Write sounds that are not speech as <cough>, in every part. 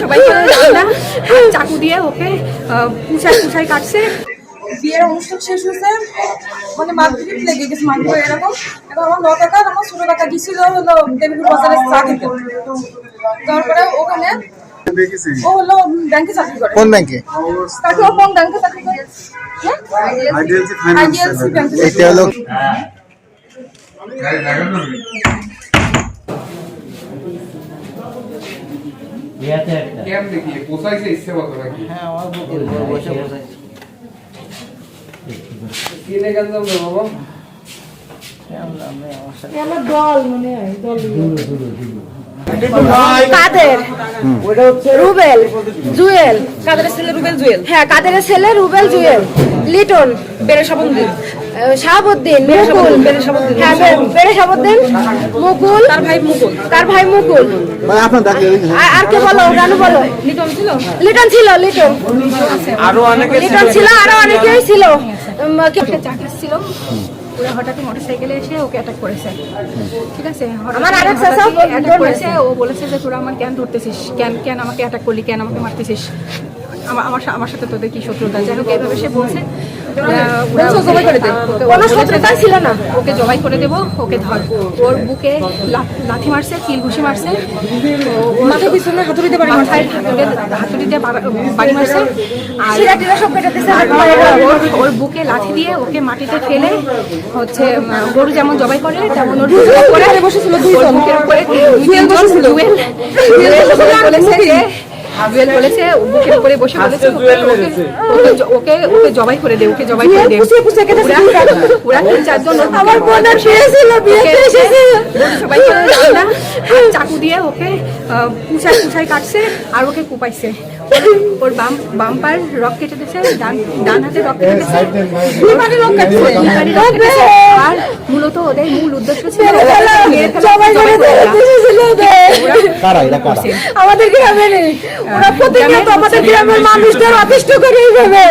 সবাই <laughs> চাকু দিয়ে ওকে পুষায় পুষায় কাটছে। বিয়ের অনুষ্ঠান শেষ হয়েছে। মানে মার্কেট লেগে গেছে মার্কেট এরকম। এবার আমার ন টাকা আমার ছোট টাকা গেছিল হলো দেবীপুর বাজারে চা খেতে। তারপরে ওখানে ও হলো ব্যাংকে চাকরি করে। কোন ব্যাংকে? কাকে ও কোন ব্যাংকে চাকরি করে? হ্যাঁ? আইডিএলসি ফাইন্যান্স আইডিএলসি ব্যাংকে। এটা হলো আমার দল মনে হয় দল। কাদের? রুবেল জুয়েল। কাদের ছেলে রুবেল জুয়েল? হ্যাঁ কাদের ছেলে রুবেল জুয়েল। লিটন। বেড়ে সাবন্দিন শাহাবুদ্দিন মুকুল। হ্যাঁ বে- বেড়ে শাহাবুদ্দিন মুকুল। তার ভাই মুকুল। তার ভাই মুকুল। আর কে বলো রানু বলো। লিটন ছিল? লিটন ছিল লিটন। আরও অনেকে লিটন ছিল আরও অনেকেই ছিল। খাচ্ছিল ওরা হঠাৎ মোটরসাইকেলে এসে ওকে অ্যাটাক করেছে। ঠিক আছে? আমার আরেক হঠাৎই করেছে। ও বলেছে যে তোরা আমার কেন ধরতেছিস? কেন কেন আমাকে অ্যাটাক করলি? কেন আমাকে মারতেছিস? আমার আমার সাথে তোদের কি শত্রুতা? যাই হোক এইভাবে সে বলছে। জবাই করে দে। ওকে- কোনো শত্রুতা ছিল না? ওকে জবাই করে দেবো ওকে ধর। ওর বুকে লা- লাথি মারছে কিল ঘুষি মারছে। মাথার পিছনে হাতুড়িতে বাড়ি মাথায় হাতুড়ে- হাতুড়িতে বাড়া- বাড়ি মারছে। আর সব ওর- বুকে লাঠি দিয়ে ওকে মাটিতে ফেলে হচ্ছে গরু যেমন জবাই করে তেমন ওর বসেছিল। জুয়েল বলেছে বুকের উপরে বসে বলেছে ওকে- ওকে- ওকে জবাই করে দে ওকে জবাই করে দে। ওরা- তিন চারজন আমার বোনের বিয়ে ছিল বিয়েতে এসেছে সবাই করে রান্না আর চাকু দিয়ে ওকে আহ, পুষায় পুষায় কাটছে আর ওকে কুপাইছে। ওর- বাম বাম পায়ের রক কেটে দিয়েছে ডান ডান হাতে রক কেটে দিয়েছে। আর মূলত ওদের মূল উদ্দেশ্য ছিল কারা এটা কারা? আমাদের গ্রামের ওরা প্রতিনিয়ত আমাদের গ্রামের মানুষদের অতিষ্ঠ করে এইভাবে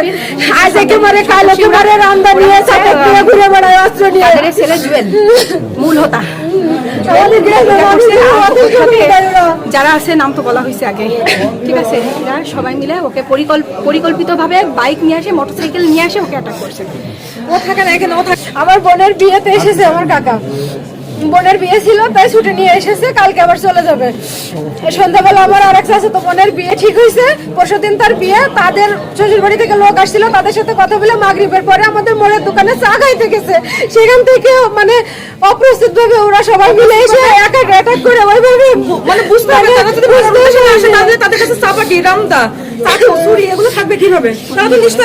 আজ একেবারে কাল একেবারে রান্দা নিয়ে ঘুরে বেড়ায় অস্ত্র নিয়ে। ছেলে জুয়েল মূল হোতা। যারা আছে নাম তো বলা হয়েছে আগে। ঠিক আছে? এরা সবাই মিলে ওকে পরিকল্প পরিকল্পিতভাবে বাইক নিয়ে আসে মোটরসাইকেল নিয়ে আসে ওকে অ্যাটাক করছে। ও থাকে না এখানে ও থাকে। আমার বোনের বিয়েতে এসেছে আমার কাকা। বোনের বিয়ে ছিল তাই ছুটি নিয়ে এসেছে কালকে আবার চলে যাবে। সন্ধ্যাবেলা আমার আর এক আছে তো বোনের বিয়ে ঠিক হয়েছে পরশু দিন তার বিয়ে তাদের শ্বশুর বাড়ি থেকে লোক আসছিল তাদের সাথে কথা বলে মাগরিবের পরে আমাদের মোড়ের দোকানে চা খাইতে গেছে। সেখান থেকে মানে অপ্রস্তুত ভাবে ওরা সবাই মিলে এসে এক এক অ্যাটাক করে ওইভাবে মানে বুঝতে হবে তাদের তাদের কাছে চাপা কি? রামদা ছুরি এগুলো থাকবে কীভাবে? তারা তো নিশ্চয়ই